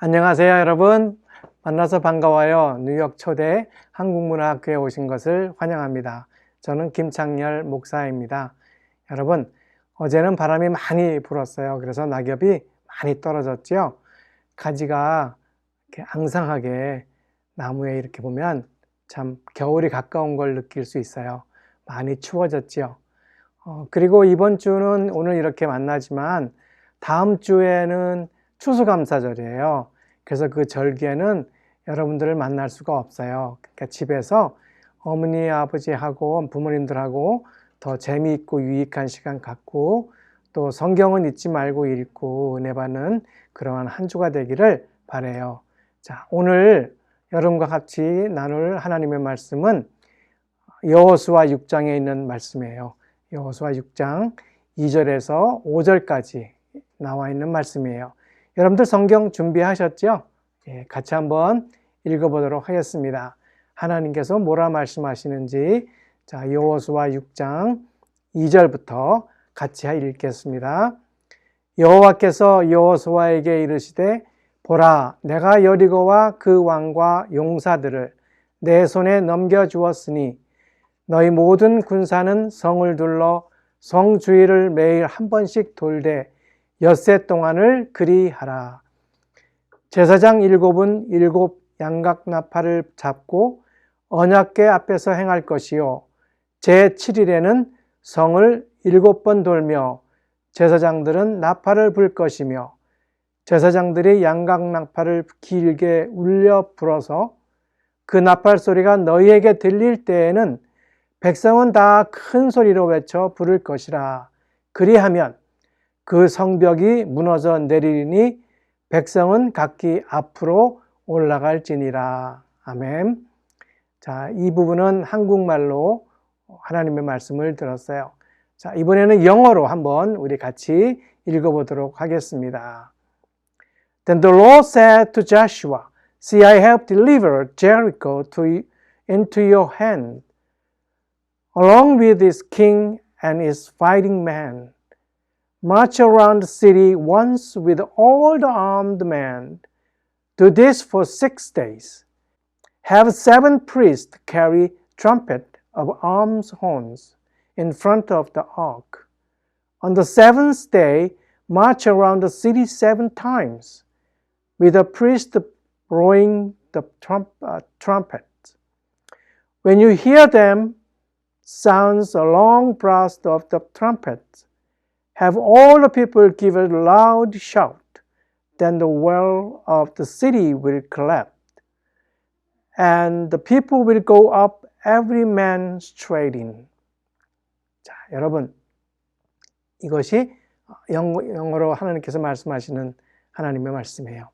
안녕하세요, 여러분. 만나서 반가워요. 뉴욕 초대 한국문화학교에 오신 것을 환영합니다. 저는 김창열 목사입니다. 여러분, 어제는 바람이 많이 불었어요. 그래서 낙엽이 많이 떨어졌죠. 가지가 이렇게 앙상하게 나무에 이렇게 보면 참 겨울이 가까운 걸 느낄 수 있어요. 많이 추워졌지요. 어, 그리고 이번 주는 오늘 이렇게 만나지만 다음 주에는 추수감사절이에요. 그래서 그 절기에는 여러분들을 만날 수가 없어요. 그러니까 집에서 어머니, 아버지하고 부모님들하고 더 재미있고 유익한 시간 갖고 또 성경은 잊지 말고 읽고 은혜 받는 그러한 한 주가 되기를 바래요. 자, 오늘 여러분과 같이 나눌 하나님의 말씀은 여호수아 6장에 있는 말씀이에요. 여호수아 6장 2절에서 5절까지 나와 있는 말씀이에요. 여러분들 성경 준비하셨죠? 예, 같이 한번 읽어보도록 하겠습니다. 하나님께서 뭐라 말씀하시는지 자 여호수아 6장 2절부터 같이 읽겠습니다. 여호와께서 여호수아에게 이르시되 보라 내가 여리고와 그 왕과 용사들을 내 손에 넘겨 주었으니 너희 모든 군사는 성을 둘러 성 주위를 매일 한 번씩 돌되 엿새 동안을 그리하라. 제사장 일곱은 일곱 양각 나팔을 잡고 언약궤 앞에서 행할 것이요 제 7일에는 성을 일곱 번 돌며 제사장들은 나팔을 불 것이며 제사장들이 양각 나팔을 길게 울려 불어서 그 나팔 소리가 너희에게 들릴 때에는 백성은 다 큰 소리로 외쳐 부를 것이라 그리하면 그 성벽이 무너져 내리니 백성은 각기 앞으로 올라갈지니라. 아멘. 자, 이 부분은 한국말로 하나님의 말씀을 들었어요. 자, 이번에는 영어로 한번 우리 같이 읽어보도록 하겠습니다. Then the Lord said to Joshua, See, I have delivered Jericho to, into your hand, along with its king and its fighting men. March around the city once with all the armed men. Do this for six days. Have seven priests carry trumpet of arms horns in front of the ark. On the seventh day, march around the city seven times, with a priest blowing the trump, uh, trumpet. When you hear them, sounds a long blast of the trumpet. Have all the people give a loud shout. Then the wall of the city will collapse, and the people will go up, every man straight in. 자, 여러분, 이것이 영어, 영어로 하나님께서 말씀하시는 하나님의 말씀이에요.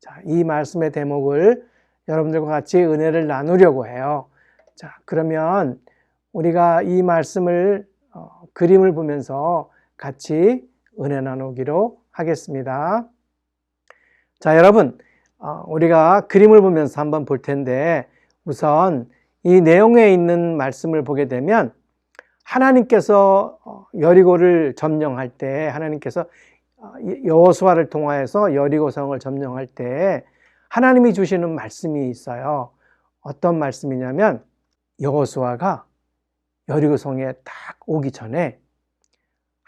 자, 이 말씀의 대목을 여러분들과 같이 은혜를 나누려고 해요. 자, 그러면 우리가 이 말씀을 어, 그림을 보면서 같이 은혜 나누기로 하겠습니다. 자, 여러분, 어, 우리가 그림을 보면서 한번 볼 텐데 우선 이 내용에 있는 말씀을 보게 되면 하나님께서 어, 여리고를 점령할 때 하나님께서 어, 여호수아를 통하여서 여리고성을 점령할 때 하나님이 주시는 말씀이 있어요. 어떤 말씀이냐면 여호수아가 여리고성에 딱 오기 전에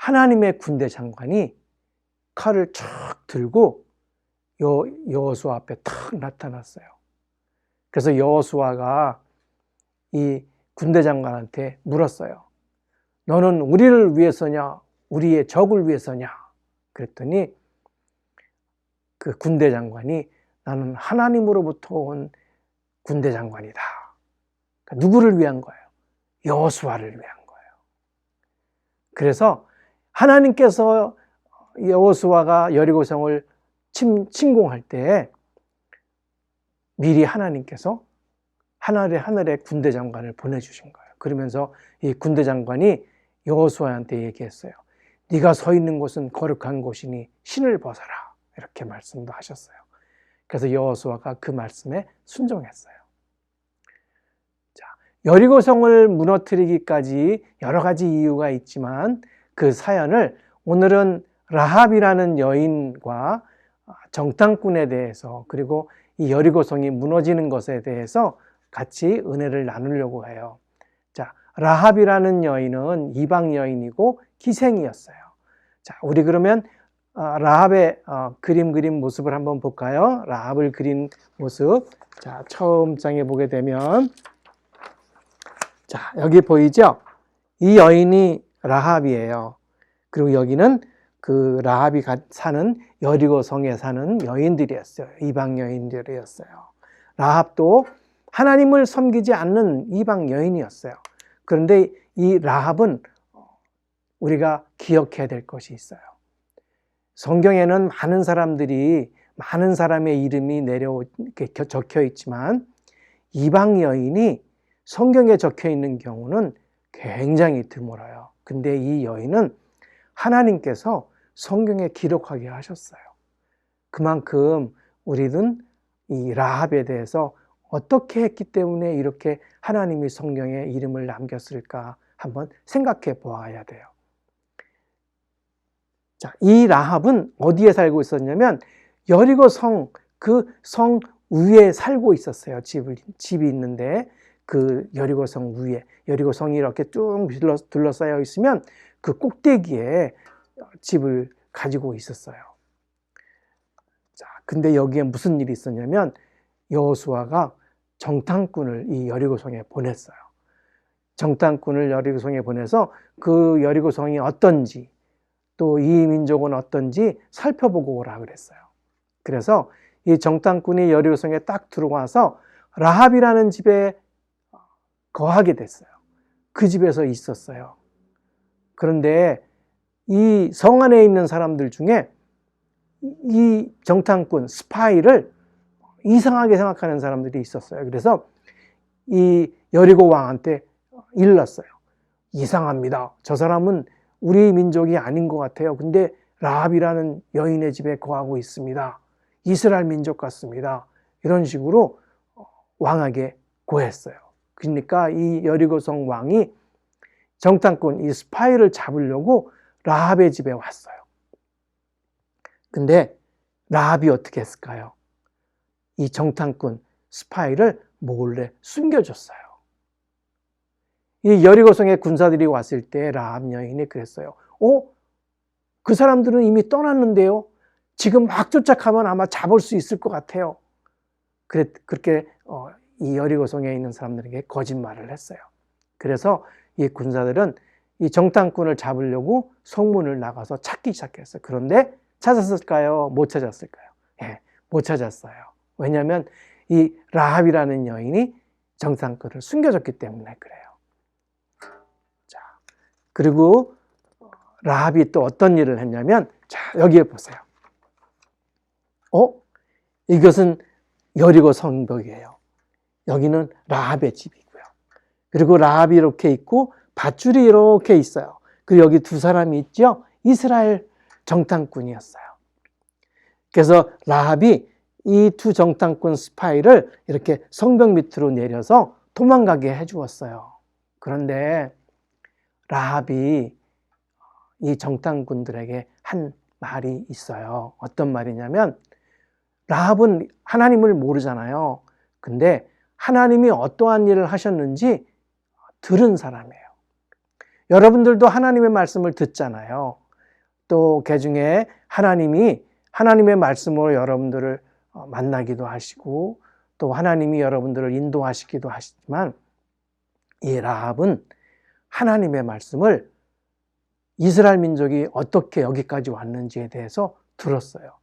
하나님의 군대 장관이 칼을 촥 들고 여, 여호수아 앞에 탁 나타났어요. 그래서 여호수아가 이 군대 장관한테 물었어요. 너는 우리를 위해서냐, 우리의 적을 위해서냐? 그랬더니 그 군대 장관이 나는 하나님으로부터 온 군대 장관이다. 그러니까 누구를 위한 거예요? 여호수아를 위한 거예요. 그래서 하나님께서 여호수아가 여리고성을 침, 침공할 때 미리 하나님께서 하늘의 하늘의 군대 장관을 보내주신 거예요. 그러면서 이 군대 장관이 여호수아한테 얘기했어요. 네가 서 있는 곳은 거룩한 곳이니 신을 벗어라 이렇게 말씀도 하셨어요. 그래서 여호수아가 그 말씀에 순종했어요. 자, 여리고성을 무너뜨리기까지 여러 가지 이유가 있지만 그 사연을 오늘은 라합이라는 여인과 정탐꾼에 대해서 그리고 이 여리고성이 무너지는 것에 대해서 같이 은혜를 나누려고 해요. 자, 라합이라는 여인은 이방 여인이고 기생이었어요. 자, 우리 그러면 어, 라합의 어, 그림 그린 모습을 한번 볼까요? 라합을 그린 모습. 자, 처음 장에 보게 되면 자, 여기 보이죠? 이 여인이 라합이에요. 그리고 여기는 그 라합이 가- 사는 여리고 성에 사는 여인들이었어요. 이방 여인들이었어요. 라합도 하나님을 섬기지 않는 이방 여인이었어요. 그런데 이 라합은 우리가 기억해야 될 것이 있어요. 성경에는 많은 사람들이 많은 사람의 이름이 내려 적혀 있지만 이방 여인이 성경에 적혀 있는 경우는 굉장히 드물어요. 근데 이 여인은 하나님께서 성경에 기록하게 하셨어요. 그만큼 우리는 이 라합에 대해서 어떻게 했기 때문에 이렇게 하나님이 성경에 이름을 남겼을까 한번 생각해 보아야 돼요. 자, 이 라합은 어디에 살고 있었냐면 여리고 성, 그 성 위에 살고 있었어요. 집을, 집이 있는데 그 여리고 성 위에, 여리고 성이 이렇게 쭉 둘러, 둘러싸여 있으면 그 꼭대기에 집을 가지고 있었어요. 자, 근데 여기에 무슨 일이 있었냐면 여호수아가 정탐꾼을 이 여리고성에 보냈어요. 정탐꾼을 여리고성에 보내서 그 여리고성이 어떤지 또 이 민족은 어떤지 살펴보고 오라 그랬어요. 그래서 이 정탐꾼이 여리고성에 딱 들어와서 라합이라는 집에 거하게 됐어요. 그 집에서 있었어요. 그런데 이 성 안에 있는 사람들 중에 이 정탐꾼 스파이를 이상하게 생각하는 사람들이 있었어요. 그래서 이 여리고 왕한테 일렀어요. 이상합니다. 저 사람은 우리 민족이 아닌 것 같아요. 근데 라합이라는 여인의 집에 거하고 있습니다. 이스라엘 민족 같습니다. 이런 식으로 왕에게 고했어요. 그러니까 이 여리고성 왕이 정탐꾼 이 스파이를 잡으려고 라합의 집에 왔어요. 근데 라합이 어떻게 했을까요? 이 정탐꾼 스파이를 몰래 숨겨줬어요. 이 여리고성의 군사들이 왔을 때 라합 여인이 그랬어요. 어? 그 사람들은 이미 떠났는데요. 지금 막 쫓아가면 아마 잡을 수 있을 것 같아요. 그래, 그렇게 어, 이 여리고성에 있는 사람들에게 거짓말을 했어요. 그래서 이 군사들은 이 정탐꾼을 잡으려고 성문을 나가서 찾기 시작했어요. 그런데 찾았을까요? 못 찾았을까요? 예, 못 찾았어요. 왜냐하면 이 라합이라는 여인이 정탐꾼을 숨겨줬기 때문에 그래요. 자, 그리고 라합이 또 어떤 일을 했냐면, 자, 여기에 보세요. 어? 이것은 여리고 성벽이에요. 여기는 라합의 집이고요. 그리고 라합이 이렇게 있고 밧줄이 이렇게 있어요. 그리고 여기 두 사람이 있죠? 이스라엘 정탐꾼이었어요. 그래서 라합이 이 두 정탐꾼 스파이를 이렇게 성벽 밑으로 내려서 도망가게 해주었어요. 그런데 라합이 이 정탐꾼들에게 한 말이 있어요. 어떤 말이냐면 라합은 하나님을 모르잖아요. 근데 하나님이 어떠한 일을 하셨는지 들은 사람이에요. 여러분들도 하나님의 말씀을 듣잖아요. 또그 중에 하나님이 하나님의 말씀으로 여러분들을 어, 만나기도 하시고 또 하나님이 여러분들을 인도하시기도 하시지만 이 라합은 하나님의 말씀을 이스라엘 민족이 어떻게 여기까지 왔는지에 대해서 들었어요.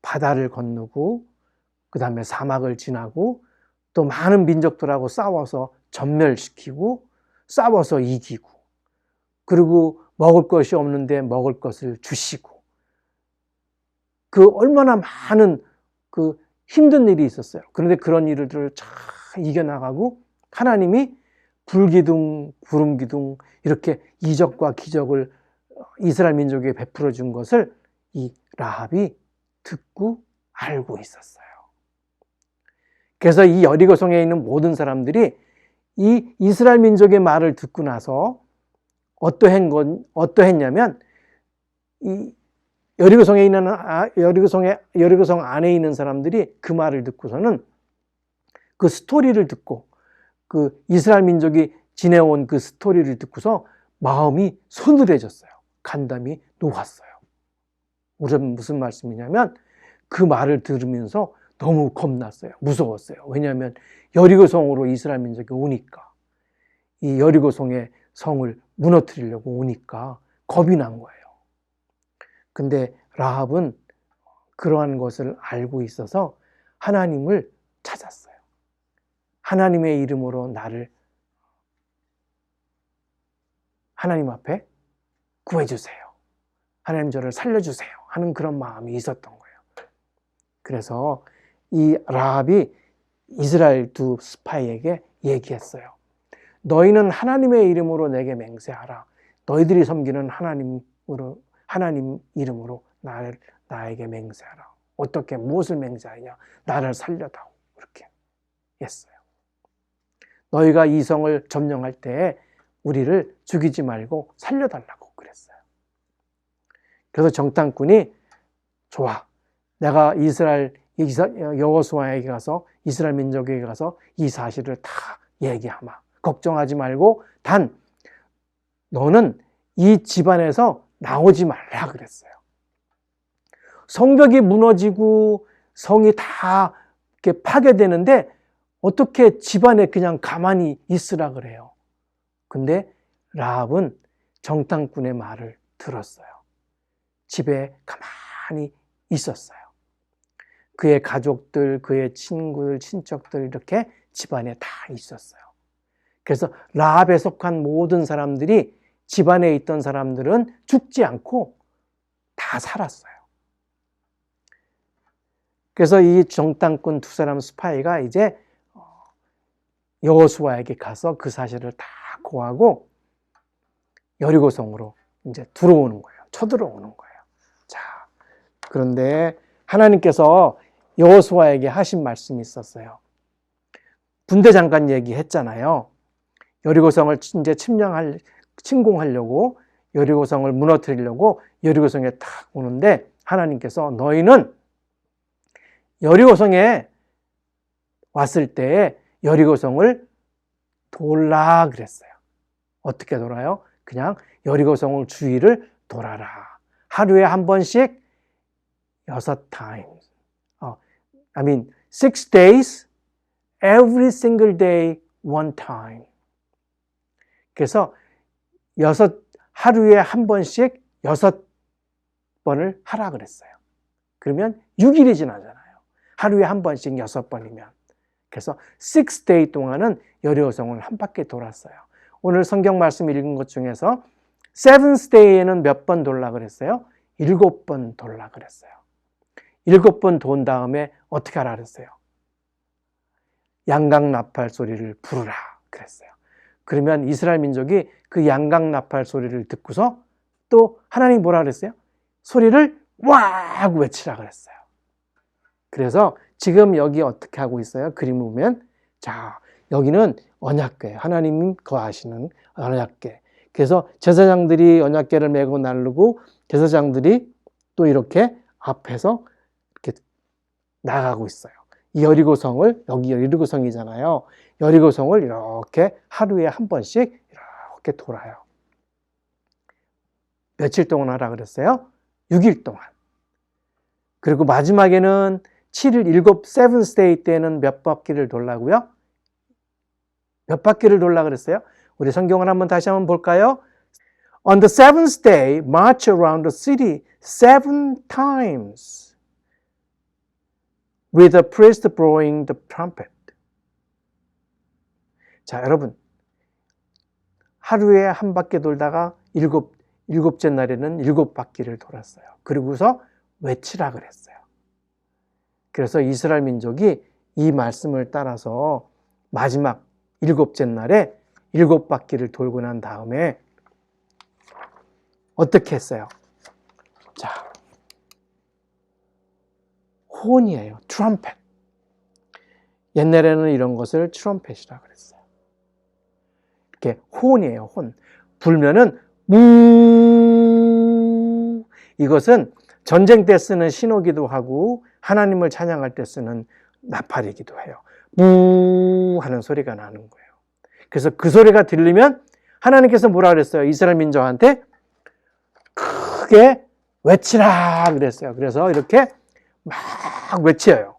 바다를 건너고 그 다음에 사막을 지나고 또 많은 민족들하고 싸워서 전멸시키고 싸워서 이기고 그리고 먹을 것이 없는데 먹을 것을 주시고 그 얼마나 많은 그 힘든 일이 있었어요. 그런데 그런 일들을 잘 이겨나가고 하나님이 불기둥, 구름기둥 이렇게 이적과 기적을 이스라엘 민족에게 베풀어 준 것을 이 라합이 듣고 알고 있었어요. 그래서 이 여리고성에 있는 모든 사람들이 이 이스라엘 민족의 말을 듣고 나서 어떠한 건 어떠했냐면 이 여리고성에 있는 아, 여리고성에 여리고성 안에 있는 사람들이 그 말을 듣고서는 그 스토리를 듣고 그 이스라엘 민족이 지내온 그 스토리를 듣고서 마음이 서늘해졌어요. 간담이 녹았어요. 우리는 무슨 말씀이냐면 그 말을 들으면서 너무 겁났어요. 무서웠어요. 왜냐하면 여리고성으로 이스라엘 민족이 오니까 이 여리고성의 성을 무너뜨리려고 오니까 겁이 난 거예요. 근데 라합은 그러한 것을 알고 있어서 하나님을 찾았어요. 하나님의 이름으로 나를 하나님 앞에 구해주세요. 하나님 저를 살려주세요. 하는 그런 마음이 있었던 거예요. 그래서 이 라합이 이스라엘 두 스파이에게 얘기했어요. 너희는 하나님의 이름으로 내게 맹세하라. 너희들이 섬기는 하나님으로 하나님 이름으로 나를 나에게 맹세하라. 어떻게 무엇을 맹세하냐? 나를 살려다오. 그렇게 했어요. 너희가 이 성을 점령할 때에 우리를 죽이지 말고 살려달라고 그랬어요. 그래서 정탐꾼이 좋아. 내가 이스라엘 여호수아에게 가서 이스라엘 민족에게 가서 이 사실을 다 얘기하마. 걱정하지 말고 단 너는 이 집안에서 나오지 말라 그랬어요. 성벽이 무너지고 성이 다 이렇게 파괴되는데 어떻게 집안에 그냥 가만히 있으라 그래요. 근데 라합은 정탐꾼의 말을 들었어요. 집에 가만히 있었어요. 그의 가족들, 그의 친구들, 친척들 이렇게 집안에 다 있었어요. 그래서 라합에 속한 모든 사람들이 집안에 있던 사람들은 죽지 않고 다 살았어요. 그래서 이 정탐꾼 두 사람 스파이가 이제 여호수아에게 가서 그 사실을 다 고하고 여리고성으로 이제 들어오는 거예요. 쳐들어오는 거예요. 자, 그런데 하나님께서 여호수아에게 하신 말씀이 있었어요. 군대 장관 얘기했잖아요. 여리고성을 이제 침략할 침공하려고 여리고성을 무너뜨리려고 여리고성에 탁 오는데 하나님께서 너희는 여리고성에 왔을 때 여리고성을 돌라 그랬어요. 어떻게 돌아요? 그냥 여리고성을 주위를 돌아라. 하루에 한 번씩 여섯. 어, I mean six days, every single day, one time. 그래서 여섯 하루에 한 번씩 여섯 번을 하라 그랬어요. 그러면 6일이 지나잖아요. 하루에 한 번씩 여섯 번이면. 그래서 6day 동안은 여리고성을 한 바퀴 돌았어요. 오늘 성경 말씀 읽은 것 중에서 seventh day에는 몇 번 돌라 그랬어요? 일곱 번 돌라 그랬어요. 일곱 번 돈 다음에 어떻게 하라 그랬어요? 양각 나팔 소리를 부르라 그랬어요. 그러면 이스라엘 민족이 그 양각 나팔 소리를 듣고서 또 하나님 뭐라 그랬어요? 소리를 와 하고 외치라 그랬어요. 그래서 지금 여기 어떻게 하고 있어요? 그림 보면 자 여기는 언약궤 하나님이 거하시는 언약궤 그래서 제사장들이 언약궤를 메고 나르고 제사장들이 또 이렇게 앞에서 나가고 있어요. 이 여리고성을 여기 여리고성이잖아요. 여리고성을 이렇게 하루에 한 번씩 이렇게 돌아요. 며칠 동안 하라 그랬어요? 6일 동안. 그리고 마지막에는 7일, 7, 7th day 때는 몇 바퀴를 돌라고요? 몇 바퀴를 돌라 그랬어요? 우리 성경을 한번 다시 한번 볼까요? On the seventh day, march around the city seven times with the priest blowing the trumpet. 자, 여러분. 하루에 한 바퀴 돌다가 일곱, 일곱째 날에는 일곱 바퀴를 돌았어요. 그리고서 외치라 그랬어요. 그래서 이스라엘 민족이 이 말씀을 따라서 마지막 일곱째 날에 일곱 바퀴를 돌고 난 다음에 어떻게 했어요? 자, 혼이에요. 트럼펫. 옛날에는 이런 것을 트럼펫이라 그랬어요. 이렇게 혼이에요. 혼. 불면은 무 이것은 전쟁 때 쓰는 신호기도 하고 하나님을 찬양할 때 쓰는 나팔이기도 해요. 무 하는 소리가 나는 거예요. 그래서 그 소리가 들리면 하나님께서 뭐라 그랬어요? 이스라엘 민족한테 크게 외치라 그랬어요. 그래서 이렇게 막 외쳐요.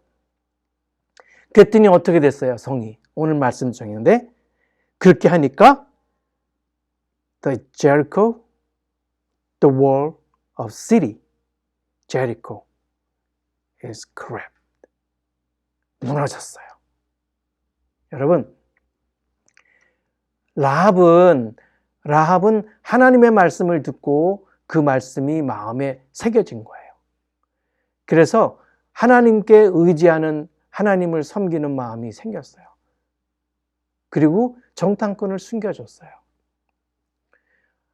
그랬더니 어떻게 됐어요? 성이. 오늘 말씀 중인데 그렇게 하니까 the Jericho, the wall of city, Jericho is cracked. 무너졌어요. 여러분, 라합은 라합은 하나님의 말씀을 듣고 그 말씀이 마음에 새겨진 거예요. 그래서 하나님께 의지하는 하나님을 섬기는 마음이 생겼어요. 그리고 정탐꾼을 숨겨줬어요.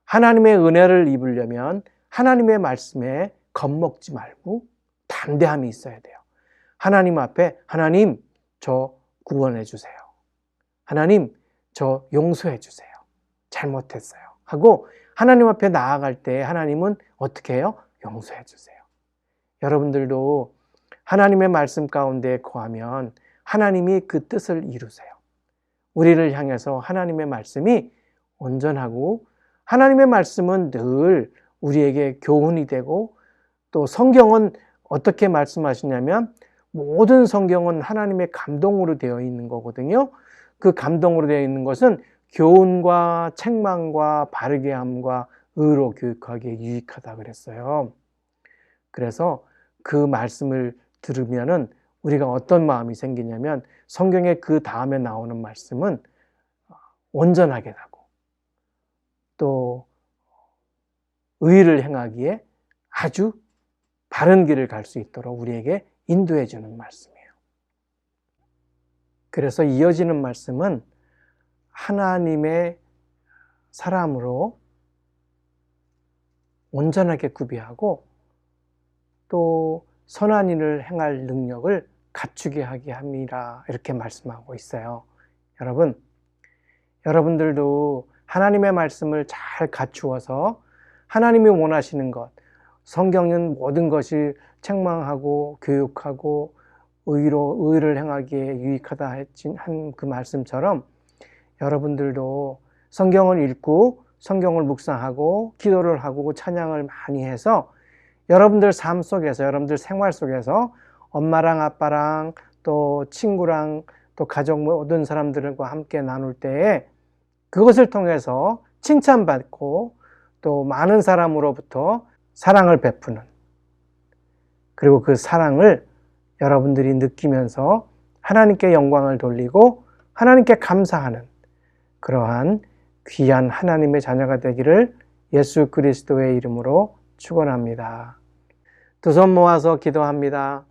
하나님의 은혜를 입으려면 하나님의 말씀에 겁먹지 말고 담대함이 있어야 돼요. 하나님 앞에 하나님 저 구원해 주세요. 하나님 저 용서해 주세요. 잘못했어요. 하고 하나님 앞에 나아갈 때 하나님은 어떻게 해요? 용서해 주세요. 여러분들도 하나님의 말씀 가운데 거하면 하나님이 그 뜻을 이루세요. 우리를 향해서 하나님의 말씀이 온전하고 하나님의 말씀은 늘 우리에게 교훈이 되고 또 성경은 어떻게 말씀하시냐면 모든 성경은 하나님의 감동으로 되어 있는 거거든요. 그 감동으로 되어 있는 것은 교훈과 책망과 바르게 함과 의로 교육하기에 유익하다 그랬어요. 그래서 그 말씀을 들으면은 우리가 어떤 마음이 생기냐면 성경의 그 다음에 나오는 말씀은 온전하게 가고 또 의를 행하기에 아주 바른 길을 갈 수 있도록 우리에게 인도해 주는 말씀이에요. 그래서 이어지는 말씀은 하나님의 사람으로 온전하게 구비하고 또 선한 일을 행할 능력을 갖추게 하게 합니다. 이렇게 말씀하고 있어요. 여러분, 여러분들도 하나님의 말씀을 잘 갖추어서 하나님이 원하시는 것, 성경은 모든 것이 책망하고 교육하고 의로 의를 행하기에 유익하다 한 그 말씀처럼 여러분들도 성경을 읽고 성경을 묵상하고 기도를 하고 찬양을 많이 해서 여러분들 삶 속에서 여러분들 생활 속에서 엄마랑 아빠랑 또 친구랑 또 가족 모든 사람들과 함께 나눌 때에 그것을 통해서 칭찬받고 또 많은 사람으로부터 사랑을 베푸는 그리고 그 사랑을 여러분들이 느끼면서 하나님께 영광을 돌리고 하나님께 감사하는 그러한 귀한 하나님의 자녀가 되기를 예수 그리스도의 이름으로 축원합니다. 두 손 모아서 기도합니다.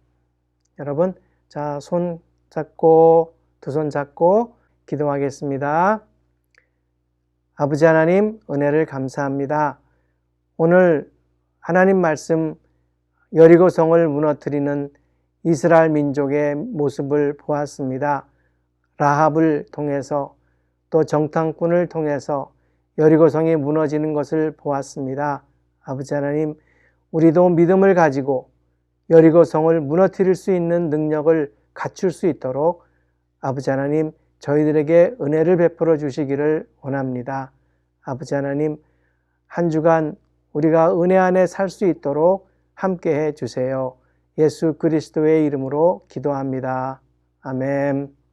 여러분, 자, 손 잡고 두 손 잡고 기도하겠습니다. 아버지 하나님, 은혜를 감사합니다. 오늘 하나님 말씀 여리고성을 무너뜨리는 이스라엘 민족의 모습을 보았습니다. 라합을 통해서 또 정탐꾼을 통해서 여리고성이 무너지는 것을 보았습니다. 아버지 하나님, 우리도 믿음을 가지고 여리고성을 무너뜨릴 수 있는 능력을 갖출 수 있도록 아버지 하나님, 저희들에게 은혜를 베풀어 주시기를 원합니다. 아버지 하나님, 한 주간 우리가 은혜 안에 살 수 있도록 함께 해 주세요. 예수 그리스도의 이름으로 기도합니다. 아멘.